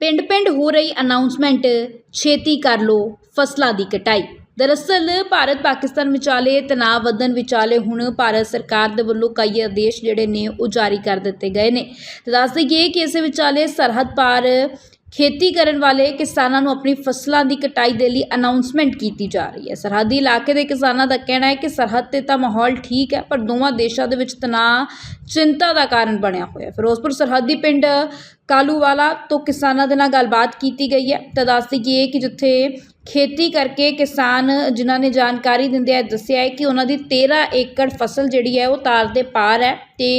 ਪਿੰਡ-ਪਿੰਡ ਹੋ ਰਹੀ ਅਨਾਉਂਸਮੈਂਟ ਛੇਤੀ ਕਰ ਲੋ ਫਸਲਾਂ ਦੀ ਕਟਾਈ। ਦਰਅਸਲ, ਭਾਰਤ ਪਾਕਿਸਤਾਨ ਵਿਚਾਲੇ ਤਣਾਅ ਵਧਣ ਵਿਚਾਲੇ ਹੁਣ ਭਾਰਤ ਸਰਕਾਰ ਦੇ ਵੱਲੋਂ ਕਈ ਆਦੇਸ਼ ਜਿਹੜੇ ਨੇ ਉਹ ਜਾਰੀ ਕਰ ਦਿੱਤੇ ਗਏ ਨੇ। ਤੇ ਦੱਸ ਦਈਏ ਕਿ ਇਸ ਵਿਚਾਲੇ ਸਰਹੱਦ ਪਾਰ ਖੇਤੀ ਕਰਨ ਵਾਲੇ ਕਿਸਾਨਾਂ ਨੂੰ ਆਪਣੀ ਫਸਲਾਂ ਦੀ ਕਟਾਈ ਦੇ ਲਈ ਅਨਾਉਂਸਮੈਂਟ ਕੀਤੀ ਜਾ ਰਹੀ ਹੈ। ਸਰਹੱਦੀ ਇਲਾਕੇ ਦੇ ਕਿਸਾਨਾਂ ਦਾ ਕਹਿਣਾ ਹੈ ਕਿ ਸਰਹੱਦ ਤੇ ਤਾਂ ਮਾਹੌਲ ਠੀਕ ਹੈ, ਪਰ ਦੋਵਾਂ ਦੇਸ਼ਾਂ ਦੇ ਵਿੱਚ ਤਣਾਅ, ਚਿੰਤਾ ਦਾ ਕਾਰਨ ਬਣਿਆ ਹੋਇਆ ਹੈ। ਫਿਰੋਜ਼ਪੁਰ ਸਰਹੱਦੀ ਪਿੰਡ ਕਾਲੂਵਾਲਾ ਤੋਂ ਕਿਸਾਨਾਂ ਦੇ ਨਾਲ ਗੱਲਬਾਤ ਕੀਤੀ ਗਈ ਹੈ। ਤਾਂ ਦੱਸ ਦਈਏ ਕਿ ਜਿੱਥੇ ਖੇਤੀ ਕਰਕੇ ਕਿਸਾਨ ਜਿਨ੍ਹਾਂ ਨੇ ਜਾਣਕਾਰੀ ਦਿੰਦੇ ਆ ਦੱਸਿਆ ਹੈ ਕਿ ਉਹਨਾਂ ਦੀ 13 ਏਕੜ ਫਸਲ ਜਿਹੜੀ ਹੈ ਉਹ ਤਾਰ ਦੇ ਪਾਰ ਹੈ ਤੇ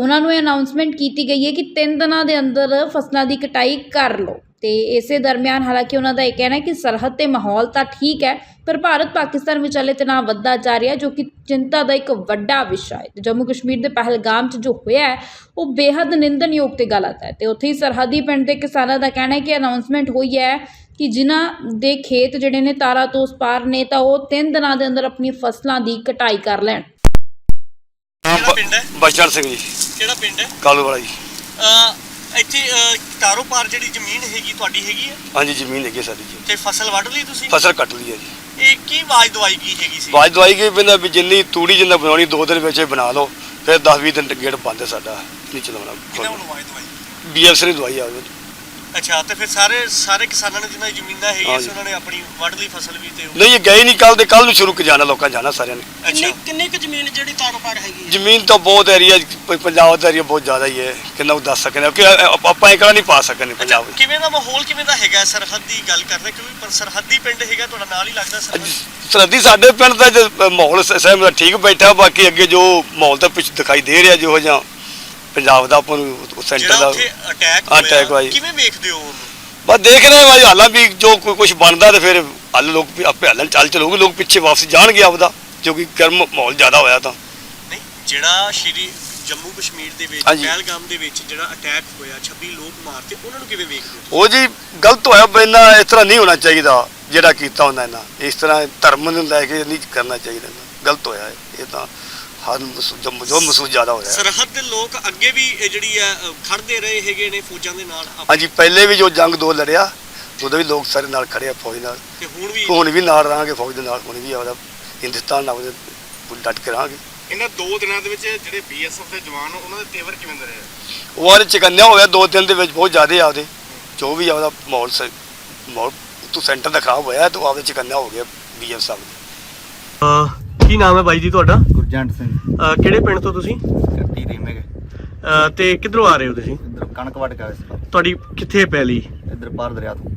ਉਹਨਾਂ ਨੂੰ ਇਹ ਅਨਾਉਂਸਮੈਂਟ ਕੀਤੀ ਗਈ ਹੈ ਕਿ ਤਿੰਨ ਦਿਨਾਂ ਦੇ ਅੰਦਰ ਫਸਲਾਂ ਦੀ ਕਟਾਈ ਕਰ ਲਓ। ਤੇ ਇਸੇ ਦਰਮਿਆਨ ਹਾਲਾਂਕਿ ਉਹਨਾਂ ਦਾ ਇਹ ਕਹਿਣਾ ਹੈ ਕਿ ਸਰਹੱਦ ਤੇ ਮਾਹੌਲ ਤਾਂ ਠੀਕ ਹੈ, ਪਰ ਭਾਰਤ ਪਾਕਿਸਤਾਨ ਵਿਚਾਲੇ ਤਣਾਅ ਵੱਧਦਾ ਜਾ ਰਿਹਾ ਜੋ ਕਿ ਚਿੰਤਾ ਦਾ ਇੱਕ ਵੱਡਾ ਵਿਸ਼ਾ ਹੈ। ਤੇ ਜੰਮੂ ਕਸ਼ਮੀਰ ਦੇ ਪਹਿਲਗਾਮ 'ਚ ਜੋ ਹੋਇਆ ਹੈ, ਉਹ ਬੇहद ਨਿੰਦਣਯੋਗ ਤੇ ਗਲਤ ਹੈ। ਤੇ ਉੱਥੇ ਹੀ ਸਰਹੱਦੀ ਪਿੰਡ ਦੇ ਕਿਸਾਨਾਂ ਦਾ ਕਹਿਣਾ ਹੈ ਕਿ ਅਨਾਉਂਸਮੈਂਟ ਹੋਈ ਹੈ ਕਿ ਜਿਨ੍ਹਾਂ ਦੇ ਖੇਤ ਜਿਹੜੇ ਨੇ ਤਾਰਾ ਤੋਂ ਉਸ ਪਾਰ ਨੇ, ਤਾਂ ਉਹ ਤਿੰਨ ਦਿਨਾਂ ਦੇ ਅੰਦਰ ਆਪਣੀ ਫਸਲਾਂ ਦੀ ਕਟਾਈ ਕਰ ਲੈਣ। ਕਿਹੜਾ ਪਿੰਡ ਹੈ? ਬਚਨ ਸਿੰਘ ਜੀ। ਕਿਹੜਾ ਪਿੰਡ ਹੈ? ਕਾਲੂ ਵਾਲਾ ਜੀ। ਅਹ ਇੱਥੇ ਅਹ, ਤਾਰੋ ਪਾਰ ਜਿਹੜੀ ਜ਼ਮੀਨ ਹੈਗੀ ਤੁਹਾਡੀ ਹੈਗੀ ਹੈ? ਹਾਂਜੀ ਜ਼ਮੀਨ ਹੈਗੀ ਹੈ ਸਾਡੀ ਜੀ। ਤੇ ਫਸਲ ਵੱਢ ਲਈ ਤੁਸੀਂ? ਫਸਲ ਕੱਟ ਲਈ ਹੈ ਜੀ। ਇਹ ਕੀ ਆਵਾਜ਼ ਦਵਾਈ ਕੀ ਹੈਗੀ ਸੀ? ਬਾਜ ਦਵਾਈ ਗਈ ਬਿੰਦਾ ਵੀ ਜਿੰਨੀ ਤੂੜੀ ਜਿੰਨਾ ਬਣਾਉਣੀ ਦੋ ਦਿਨ ਵਿੱਚ ਬਣਾ ਲਓ ਫਿਰ 10 20 ਦਿਨ ਗੇੜ ਬੰਦ ਹੈ ਸਾਡਾ ਨਹੀਂ ਕਿਹਨਾਂ ਚਲਾਉਣਾ ਆਵਾਜ਼ ਦਵਾਈ? ਦਵਾਈ ਆਵੇ ਅੱਛਾ ਤੇ ਫਿਰ ਸਾਰੇ ਸਾਰੇ ਕਿਸਾਨਾਂ ਨੇ ਜਿਨ੍ਹਾਂ ਦੀ ਜ਼ਮੀਨਾਂ ਹੈਗੀਆਂ ਸੀ ਹਾਂਜੀ। ਉਹਨਾਂ ਨੇ ਆਪਣੀ ਵੱਢ ਲਈ ਫਸਲ ਵੀ ਤੇ ਉਹ- ਨਹੀਂ ਇਹ ਗਏ ਨਹੀਂ ਕੱਲ ਦੇ ਕੱਲ ਨੂੰ ਸ਼ੁਰੂ ਕਰ ਜਾਣਾ ਲੋਕਾਂ ਜਾਣਾ ਸਾਰਿਆਂ ਨੇ। ਅੱਛਾ। ਕਿੰਨੀ ਕੁ ਜ਼ਮੀਨ ਜਿਹੜੀ ਤਾਰੋ ਪਾਰ ਹੈਗੀ ਹੈ? ਜ਼ਮੀਨ ਤਾਂ ਬਹੁਤ ਏਰੀਆ ਪੰਜਾਬ ਦਾ ਏਰੀਆ ਬਹੁਤ ਜ਼ਿਆਦਾ ਹੀ ਹੈ। ਕਿੰਨਾ ਕੁ ਦੱਸ ਸਕਦੇ ਹਾਂ ਕਿ ਆਪ- ਆਪਾਂ ਇਕੜਾ ਨਹੀਂ ਪਾ ਸਕਦੇ ਅੱਛਾ ਪੰਜਾਬ ਵਿੱਚ। ਕਿਵੇਂ ਦਾ ਮਾਹੌਲ ਕਿਵੇਂ ਦਾ ਹੈਗਾ? ਸਰਹੱਦ ਦੀ ਗੱਲ ਕਰਦੇ ਕਿਉਂਕਿ ਪਰ ਸਰਹੱਦੀ ਪਿੰਡ ਹੈਗਾ ਤੁਹਾਡਾ ਨਾਲ ਹੀ ਲੱਗਦਾ ਸਰਹੱਦ? ਸਰਦੀ ਸਾਡੇ ਪਿੰਡ ਦਾ ਜੋ ਮਾਹੌਲ ਸ- ਸਹਿਮ ਦਾ ਠੀਕ ਬੈਠਾ ਬਾਕੀ ਅੱਗੇ ਜੋ ਮਾਹੌਲ ਤਾਂ ਪਿੱਛੇ ਦਿਖਾਈ ਦੇ ਰਿਹਾ ਜਿਹੋ ਜਿਹਾ। ਪੰਜਾਬ ਦਾ ਆਪਾਂ ਨੂੰ ਸੈਂਟਰ ਜਿਹੜਾ ਦਾ ਉੱਥੇ ਅਟੈਕ attack ਹੋਇਆ ਹੋਇਆ। ਕਿਵੇਂ ਵੇਖਦੇ ਹੋ ਉਹਨੂੰ ਬਸ ਦੇਖ ਰਹੇ ਹਾਂ ਹਾਲਾਂ ਵੀ ਜੋ ਕੋਈ ਕੁਝ ਬਣਦਾ ਤੇ ਫਿਰ ਹੱਲ ਲੋਕ ਵੀ ਆਪੇ ਹੱਲਣ ਚੱਲ ਚਲੋਗੇ ਲੋਕ ਪਿੱਛੇ ਵਾਪਸ ਜਾਣਗੇ ਆਪਦਾ ਜੋ ਕਿ ਗਰਮ ਮਾਹੌਲ ਜ਼ਿਆਦਾ ਹੋਇਆ ਤਾਂ ਨਹੀਂ ਜਿਹੜਾ ਸ਼੍ਰੀ ਜੰਮੂ ਕਸ਼ਮੀਰ ਦੇ ਵਿੱਚ ਹਾਂਜੀ। ਪਹਿਲਗਾਮ ਦੇ ਵਿੱਚ ਜਿਹੜਾ ਅਟੈਕ ਹੋਇਆ 26 ਲੋਕ ਮਾਰਤੇ ਉਹਨਾਂ ਨੂੰ ਕਿਵੇਂ ਵੇਖਦੇ ਹੋ ਉਹ ਜੀ ਗਲਤ ਹੋਇਆ ਬੈਨਾ ਇਸ ਤਰ੍ਹਾਂ ਨਹੀਂ ਹੋਣਾ ਚਾਹੀਦਾ ਜਿਹੜਾ ਕੀਤਾ ਹੁੰਦਾ ਇਹਨਾਂ ਇਸ ਤਰ੍ਹਾਂ ਧਰਮ ਨੂੰ ਲੈ ਕੇ ਨਹੀਂ ਕਰਨਾ ਚਾਹੀਦਾ ਇਹਨਾਂ। ਗਲਤ ਹੋਇਆ। ਇਹ ਤਾਂ ਹਰ ਜੋ ਜੋ ਮਹਿਸੂਸ ਜ਼ਿਆਦਾ ਹੈ। ਸਰਹੱਦ ਦੇ ਲੋਕ ਅੱਗੇ ਵੀ ਇਹ ਜਿਹੜੀ ਹੈ ਅ, ਖੜਦੇ ਰਹੇ ਹੈਗੇ ਨੇ ਫੌਜਾਂ ਦੇ ਨਾਲ? ਹਾਂਜੀ ਪਹਿਲੇ ਵੀ ਜੋ ਜੰਗ ਦੋ ਲੜਿਆ ਉਦੋਂ ਵੀ ਲੋਕ ਸਾਰੇ ਨਾਲ ਖੜੇ ਆ ਫੌਜ ਨਾਲ। ਤੇ ਹੁਣ ਵੀ ਹੁਣ ਵੀ ਨਾਲ ਰਹਾਂਗੇ ਫੌਜ ਦੇ ਨਾਲ ਹੁਣ ਵੀ ਆਪਦਾ ਹਿੰਦੁਸਤਾਨ ਨਾਲ ਉਹਦੇ ਡਟ ਕੇ ਰਹਾਂਗੇ। ਇਹਨਾਂ ਦੋ ਦਿਨਾਂ ਦੇ ਵਿੱਚ ਜਿਹੜੇ ਬੀਐਸਐਫ ਦੇ ਜਵਾਨ ਉਹਨਾਂ ਦੇ ਤੇਵਰ ਕਿਵੇਂ ਦੇ ਰਹੇ ਉਹ ਵਾਲੇ ਚਕੰਨਿਆ ਹੋਇਆ ਦੋ ਦਿਨ ਦੇ ਵਿੱਚ ਬਹੁਤ ਜ਼ਿਆਦਾ ਆਪਦੇ ਜੋ ਵੀ ਆਪਦਾ ਮਾਹੌਲ ਸ ਮਾਹੌਲ ਤੋਂ ਸੈਂਟਰ ਦਾ ਖਰਾਬ ਹੋਇਆ ਤਾਂ ਆਪਦੇ ਚਕੰਨਿਆ ਹੋ ਗਿਆ ਬੀਐਮ ਸਾਹਿਬ ਦੇ। ਕੀ ਨਾਮ ਹੈ ਬਾਈ ਜੀ ਤੁਹਾਡਾ? ਗੁਰਜੰਟ ਸਿੰਘ। ਕਿਹੜੇ ਪਿੰਡ ਤੋਂ ਤੁਸੀਂ? ਕੱਟੀ ਰੀਮੇ ਤੇ ਕਿੱਧਰੋਂ ਆ ਰਹੇ ਹੋ ਤੁਸੀਂ? ਇਧਰ ਕਣਕ ਵੱਢ ਕੇ ਆਏ ਸੀ। ਤੁਹਾਡੀ ਕਿੱਥੇ ਪੈਲੀ? ਇਧਰ ਪਾਰ ਦਰਿਆ ਤੋਂ।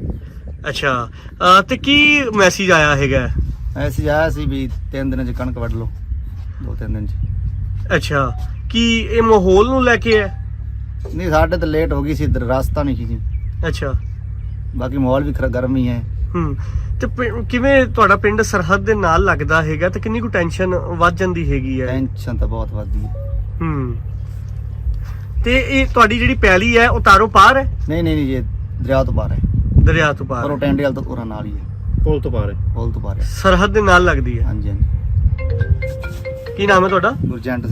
ਅੱਛਾ। ਤੇ ਕੀ ਮੈਸੇਜ ਆਇਆ ਹੈਗਾ? ਐਸੀ ਆਇਆ ਸੀ ਵੀ ਤਿੰਨ ਦਿਨਾਂ ਚ ਕਣਕ ਵੱਢ ਲਓ। ਦੋ ਤਿੰਨ ਦਿਨ ਚ। ਅੱਛਾ। ਕੀ ਇਹ ਮਾਹੌਲ ਨੂੰ ਲੈ ਕੇ ਹੈ? ਨਹੀਂ ਸਾਡੇ ਤਾਂ ਲੇਟ ਹੋ ਗਈ ਸੀ ਇਧਰ। ਰਸਤਾ ਨਹੀਂ ਸੀ ਜੀ। ਅੱਛਾ। ਬਾਕੀ ਮਾਹੌਲ ਵੀ ਖਰਾ ਗਰਮ ਹੀ ਹੈ। ਹੂੰ। ਤੇ ਪਿੰ- ਕਿਵੇਂ ਤੁਹਾਡਾ ਪਿੰਡ ਸਰਹੱਦ ਦੇ ਨਾਲ ਲੱਗਦਾ ਹੈਗਾ ਤੇ ਕਿੰਨੀ ਕੁ ਟੈਨਸ਼ਨ ਵੱਧ ਜਾਂਦੀ ਹੈਗੀ ਹੈ? ਟੈਨਸ਼ਨ ਤਾਂ ਬਹੁਤ ਵੱਧਦੀ ਹੈ। ਹੂੰ। ਤੇ ਇਹ ਤੁਹਾਡੀ ਜਿਹੜੀ ਪੈਲੀ ਹੈ ਉਹ ਤਾਰੋਂ ਪਾਰ ਹੈ? ਨਹੀਂ ਨਹੀਂ ਨਹੀਂ ਇਹ ਦਰਿਆ ਤੋਂ ਪਾਰ ਹੈ। ਦਰਿਆ ਤੋਂ ਪਰ ਪਾਰ ਉਹ ਟੈਂਡੇ ਤੋਂ ਪੂਰਾ ਨਾਲ ਹੀ ਹੈ। ਪੁਲ ਤੋਂ ਪਾਰ ਹੈ। ਪੁਲ ਤੋਂ ਪਾਰ ਹੈ। ਸਰਹੱਦ ਦੇ ਨਾਲ ਲੱਗਦੀ ਹੈ? ਹਾਂਜੀ ਹਾਂਜੀ। ਕੀ ਨਾਮ ਹੈ ਤੁਹਾਡਾ? ਗੁਰਜੰਟ ਸਿੰਘ।